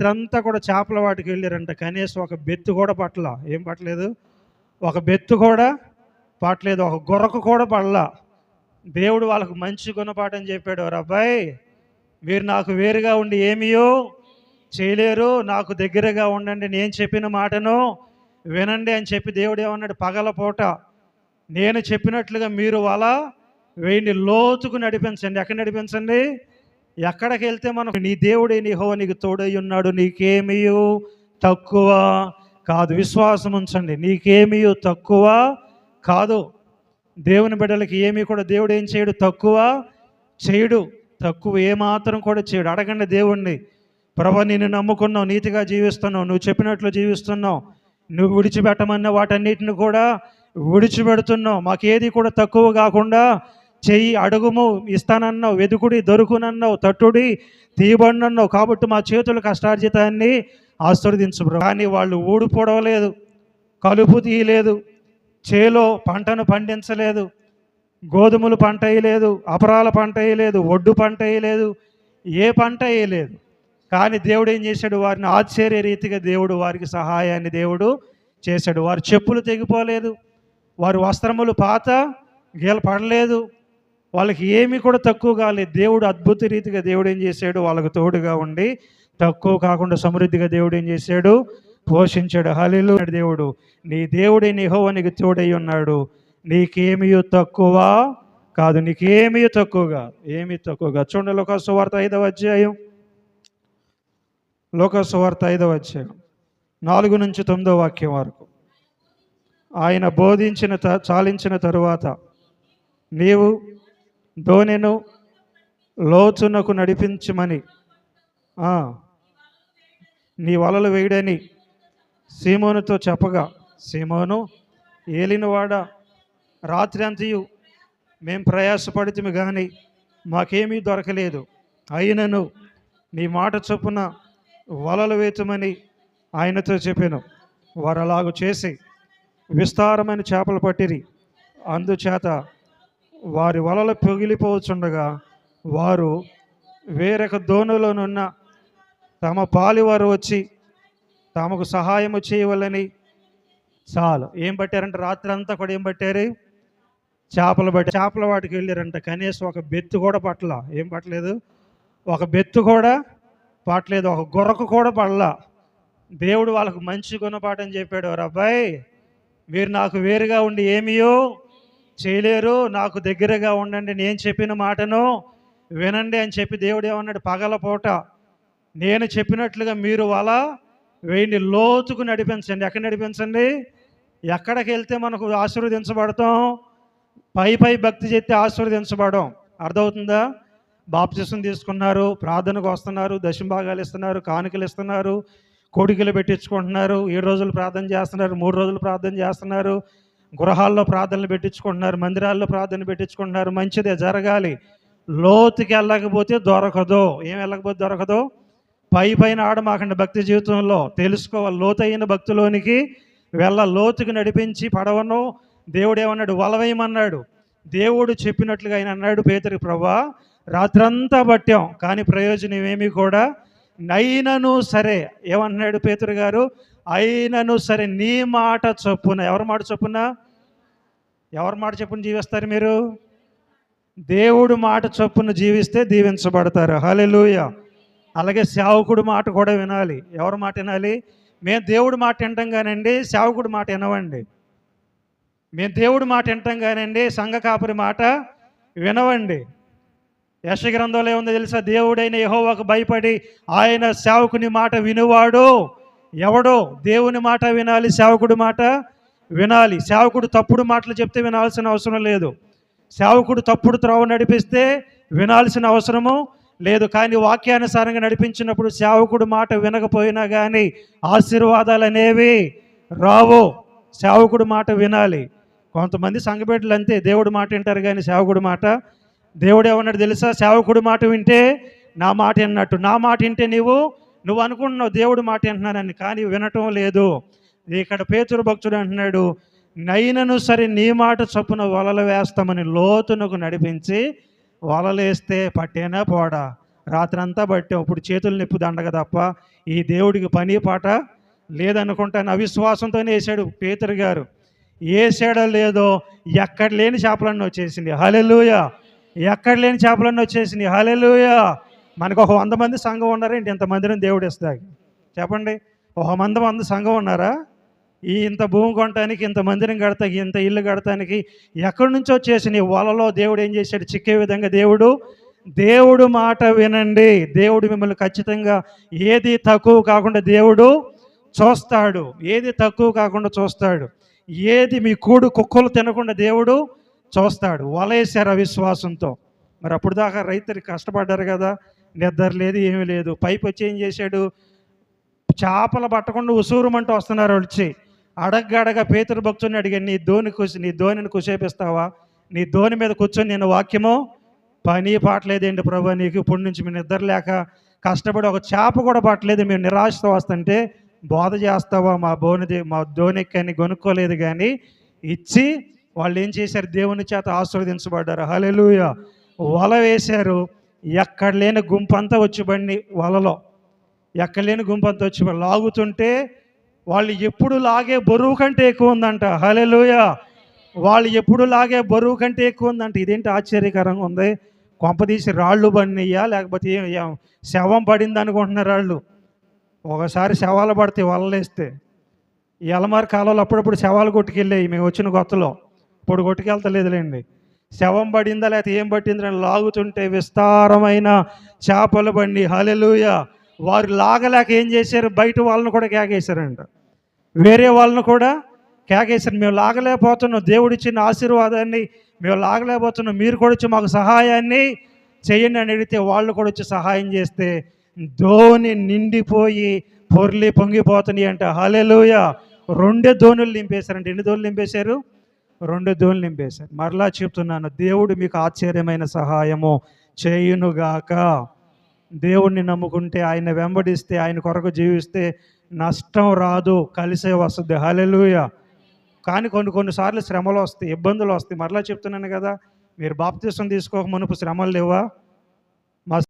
రాత్రంతా కూడా చేపల వాటికి వెళ్ళారంట. కనీసం ఒక బెత్తు కూడా పట్టల. ఏం పట్టలేదు? ఒక బెత్తు కూడా పట్టలేదు. ఒక గొర్రకు కూడా పడలా. దేవుడు వాళ్ళకు మంచి గుణపాఠం చెప్పాడు. అబ్బాయి మీరు నాకు వేరుగా ఉండి ఏమియో చేయలేరు. నాకు దగ్గరగా ఉండండి. నేను చెప్పిన మాటను వినండి అని చెప్పి దేవుడు ఏమన్నాడు? పగల పూట నేను చెప్పినట్లుగా మీరు వాళ్ళ వేయండి లోతుకు నడిపించండి. ఎక్కడ నడిపించండి? ఎక్కడికి వెళ్తే మనకు నీ దేవుడే నీ హో నీకు తోడై ఉన్నాడు నీకేమీ తక్కువ కాదు. విశ్వాసం ఉంచండి నీకేమీ తక్కువ కాదు. దేవుని బిడ్డలకి ఏమీ కూడా దేవుడు ఏం చేయడు? తక్కువ చేయడు. తక్కువ ఏమాత్రం కూడా చేయడు. అడగండి దేవుణ్ణి ప్రభ నిన్ను నమ్ముకున్నావు నీతిగా జీవిస్తున్నావు నువ్వు చెప్పినట్లు జీవిస్తున్నావు నువ్వు విడిచిపెట్టమన్న వాటన్నిటిని కూడా విడిచిపెడుతున్నావు. మాకేది కూడా తక్కువ కాకుండా చెయ్యి అడుగుము ఇస్తానన్నావు వెదుకుడి దొరుకునన్నావు తట్టుడి తీయబడినన్నావు కాబట్టి మా చేతుల కష్టార్జితాన్ని ఆశీర్వదించు కానీ వాళ్ళు ఊడిపోవలేదు కలుపు తీయలేదు చేలో పంటను పండించలేదు గోధుమలు పంట వేయలేదు అపరాల పంట వేయలేదు ఒడ్డు పంట వేయలేదు ఏ పంట వేయలేదు. కానీ దేవుడు ఏం చేశాడు? వారిని ఆశ్చర్య రీతిగా దేవుడు వారికి సహాయాన్ని దేవుడు చేశాడు. వారు చెప్పులు తెగిపోలేదు వారి వస్త్రములు పాత గీల పడలేదు వాళ్ళకి ఏమీ కూడా తక్కువ కాలేదు. దేవుడు అద్భుత రీతిగా దేవుడు ఏం చేశాడు? వాళ్ళకు తోడుగా ఉండి తక్కువ కాకుండా సమృద్ధిగా దేవుడు ఏం చేశాడు? పోషించాడు. హలిలు దేవుడు. నీ దేవుడే నిహోవనికి తోడై ఉన్నాడు. నీకేమీ తక్కువ కాదు. నీకేమీ తక్కువగా ఏమీ తక్కువగా. చూడండి లోక వార్త ఐదవ అధ్యాయం. లోక సువార్త ఐదవ అధ్యాయం. నాలుగు నుంచి తొమ్మిదో వాక్యం వరకు. ఆయన బోధించిన త- చాలించిన తరువాత నీవు ధోనిను లోచునకు నడిపించమని. నీ వలలు వేయడని సీమోనుతో చెప్పగా సీమోను ఏలినవాడ రాత్రి అంతయు మేం ప్రయాసపడితే కానీ మాకేమీ దొరకలేదు. అయినను నీ మాట చొప్పున వలలు వేతమని ఆయనతో చెప్పాను. వారు అలాగ చేసి విస్తారమైన చేపలు పట్టిరి. అందుచేత వారి వలలు పొగిలిపోవచ్చుండగా వారు వేరొక దోణిలోనున్న తమ పాలివారు వచ్చి తమకు సహాయము చేయవలని చాలు. ఏం పట్టారంటే రాత్రి అంతా కూడా ఏం పట్టారు? చేపలు పట్టి చేపల వాటికి వెళ్ళారంట. కనీసం ఒక బెత్తు కూడా పట్టల. ఏం పట్టలేదు? ఒక బెత్తు కూడా పట్టలేదు. ఒక గొర్రకు కూడా పడలా. దేవుడు వాళ్ళకు మంచి గుణపాఠం చెప్పాడు. రబ్బాయి అబ్బాయి మీరు నాకు వేరుగా ఉండి ఏమియో చేయలేరు నాకు దగ్గరగా ఉండండి నేను చెప్పిన మాటను వినండి అని చెప్పి దేవుడు ఏమన్నాడు? పగలపూట నేను చెప్పినట్లుగా మీరు వల వేయండి లోతుకు నడిపించండి. ఎక్కడ నడిపించండి? ఎక్కడికి వెళ్తే మనకు ఆశీర్వదించబడతాం? పై పై భక్తి చేస్తే ఆశీర్వదించబడం అర్థమవుతుందా? బాప్తిసం తీసుకున్నారు ప్రార్థనకు వస్తున్నారు దశంభాగాలు ఇస్తున్నారు కానుకలు ఇస్తున్నారు కోడికలు పెట్టించుకుంటున్నారు ఏడు రోజులు ప్రార్థన చేస్తున్నారు మూడు రోజులు ప్రార్థన చేస్తున్నారు గృహాల్లో ప్రార్థనలు పెట్టించుకుంటున్నారు మందిరాల్లో ప్రార్థన పెట్టించుకుంటున్నారు మంచిదే జరగాలి. లోతుకి వెళ్ళకపోతే దొరకదు. ఏం వెళ్ళకపోతే దొరకదు? పై పైన ఆడమాకండి భక్తి జీవితంలో తెలుసుకోవాలి. లోతైన భక్తిలోనికి వెళ్ళ లోతుకి నడిపించి పడవను. దేవుడు ఏమన్నాడు వలవేయమన్నాడు. దేవుడు చెప్పినట్లుగా ఆయన అన్నాడు పేదరికి ప్రభా రాత్రంతా పట్టాం కానీ ప్రయోజనం ఏమీ కూడా నైనను సరే. ఏమన్నాడు పేతురు గారు? అయినను సరే నీ మాట చొప్పున. ఎవరి మాట చొప్పున? ఎవరి మాట చొప్పున జీవిస్తారు మీరు? దేవుడు మాట చొప్పున జీవిస్తే దీవించబడతారు. హల్లెలూయా. అలాగే సేవకుడు మాట కూడా వినాలి. ఎవరి మాట వినాలి? మేము దేవుడు మాట వింటాం కానండి సేవకుడు మాట వినవండి. మేము దేవుడు మాట వింటాం కానండి సంఘ కాపురి మాట వినవండి. యశ గ్రంథంలో ఏముందో తెలుసా? దేవుడైన యెహోవాకు భయపడి ఆయన సేవకుని మాట వినువాడు ఎవడో? దేవుని మాట వినాలి సేవకుడి మాట వినాలి. సేవకుడు తప్పుడు మాటలు చెప్తే వినాల్సిన అవసరం లేదు. సేవకుడు తప్పుడు త్రోవ నడిపిస్తే వినాల్సిన అవసరము లేదు. కానీ వాక్యానుసారంగా నడిపించినప్పుడు సేవకుడు మాట వినకపోయినా కానీ ఆశీర్వాదాలు అనేవి రావు. సేవకుడు మాట వినాలి. కొంతమంది సంఘబిడ్డలు అంతే. దేవుడు మాట వింటారు కానీ సేవకుడు మాట. దేవుడు ఏమన్నాడు తెలుసా? సేవకుడు మాట వింటే నా మాట విన్నట్టు. నా మాట వింటే నీవు నువ్వు అనుకుంటున్నావు దేవుడు మాట వింటున్నానని కానీ వినటం లేదు. ఇక్కడ పేతురు భక్తుడు అంటున్నాడు నైనను సరే నీ మాట చొప్పున వలలు వేస్తామని లోతునకు నడిపించి వలలేస్తే పట్టేనా పోడా? రాత్రి అంతా పట్టాం ఇప్పుడు చేతులు నొప్పి దండగ తప్ప ఈ దేవుడికి పని పాట లేదనుకుంటాను అవిశ్వాసంతోనే వేసాడు పేతురు గారు. వేసాడో లేదో ఎక్కడ లేని చేపలన్నీ వచ్చేసింది. హలెలుయ ఎక్కడ లేని చేపలన్నీ వచ్చేసింది. హలెలుయ మనకు ఒక వంద మంది సంఘం ఉన్నారేంటి ఇంతమందిని దేవుడు ఇస్తాయి చెప్పండి ఒక మంది మంది సంఘం ఉన్నారా? ఈ ఇంత భూమి కొనటానికి ఇంత మందిరం కడతానికి ఇంత ఇల్లు కడటానికి ఎక్కడి నుంచో చేసిన ఈ వలలో దేవుడు ఏం చేశాడు? చిక్కే విధంగా దేవుడు దేవుడు మాట వినండి. దేవుడు మిమ్మల్ని ఖచ్చితంగా ఏది తక్కువ కాకుండా దేవుడు చూస్తాడు. ఏది తక్కువ కాకుండా చూస్తాడు. ఏది మీ కూడు కుక్కలు తినకుండా దేవుడు చూస్తాడు. వలేశారు అవిశ్వాసంతో. మరి అప్పుడు దాకా రైతులు కష్టపడ్డారు కదా. నిద్ర లేదు ఏమీ లేదు. పైపు వచ్చి ఏం చేశాడు? చేపలు పట్టకుండా ఉసూరుమంటూ వస్తున్నారు వాళ్ళు వచ్చి. అడగడగా పేతురు భక్తుని అడిగాను నీ ధోని కుసి నీ ధోనిని కుసేపిస్తావా? నీ ధోని మీద కూర్చొని నేను వాక్యము? పని పాటలేదేంటి ప్రభు? నీకు ఇప్పటి నుంచి మీ నిద్ర లేక కష్టపడి ఒక చేప కూడా పట్టలేదు. మేము నిరాశతో వస్తుంటే బోధ చేస్తావా? మా బోనిది మా ధోనికని కొనుక్కోలేదు కానీ ఇచ్చి వాళ్ళు ఏం చేశారు? దేవుని చేత ఆశీర్వదించబడ్డారు. హలెలుయ వల వేశారు. ఎక్కడ లేని గుంపంతా వచ్చి బండి వలలో. ఎక్కడ లేని గుంపంతా వచ్చి లాగుతుంటే వాళ్ళు ఎప్పుడు లాగే బరువు కంటే ఎక్కువ ఉందంట. హలెలుయ వాళ్ళు ఎప్పుడు లాగే బరువు కంటే ఎక్కువ ఉందంట. ఇదేంటి ఆశ్చర్యకరంగా ఉంది? కొంపదీసి రాళ్ళు పడినయ్యా? లేకపోతే ఏం- శవం పడింది అనుకుంటున్నారు రాళ్ళు ఒకసారి శవాలు పడితే వలలేస్తే. ఈ కాలంలో అప్పుడప్పుడు శవాలు కొట్టుకెళ్ళాయి మేము వచ్చిన కొత్తలో. ఇప్పుడు కొట్టుకెళ్తలేదులేండి. శవం పడిందా లేకపోతే ఏం పట్టిందని లాగుతుంటే విస్తారమైన చేపలు బండి హలెలుయ వారు లాగలేక ఏం చేశారు? బయట వాళ్ళని కూడా కేకేశారంట. వేరే వాళ్ళని కూడా కేకేశారు. మేము లాగలేకపోతున్నాం. దేవుడిచ్చిన ఆశీర్వాదాన్ని మేము లాగలేకపోతున్నాం. మీరు కూడా వచ్చి మాకు సహాయాన్ని చేయండి అని అడిగితే వాళ్ళు కూడా వచ్చి సహాయం చేస్తే ధోని నిండిపోయి పొర్లి పొంగిపోతున్నాయి అంట. హలెలుయ రెండే ధోనులు నింపేశారంట. ఎన్ని ధోనులు నింపేశారు? రెండు ధోనులు నింపేశారు. మరలా చెప్తున్నాను. దేవుడు మీకు ఆశ్చర్యమైన సహాయము చేయునుగాక. దేవుణ్ణి నమ్ముకుంటే ఆయన వెంబడిస్తే ఆయన కొరకు జీవిస్తే నష్టం రాదు కలిసే వస్తుంది. హలెలుయ కానీ కొన్ని కొన్నిసార్లు శ్రమలు వస్తాయి ఇబ్బందులు వస్తాయి. మరలా చెప్తున్నాను కదా మీరు బాప్తీసం తీసుకోక మునుపు శ్రమలు లేవా?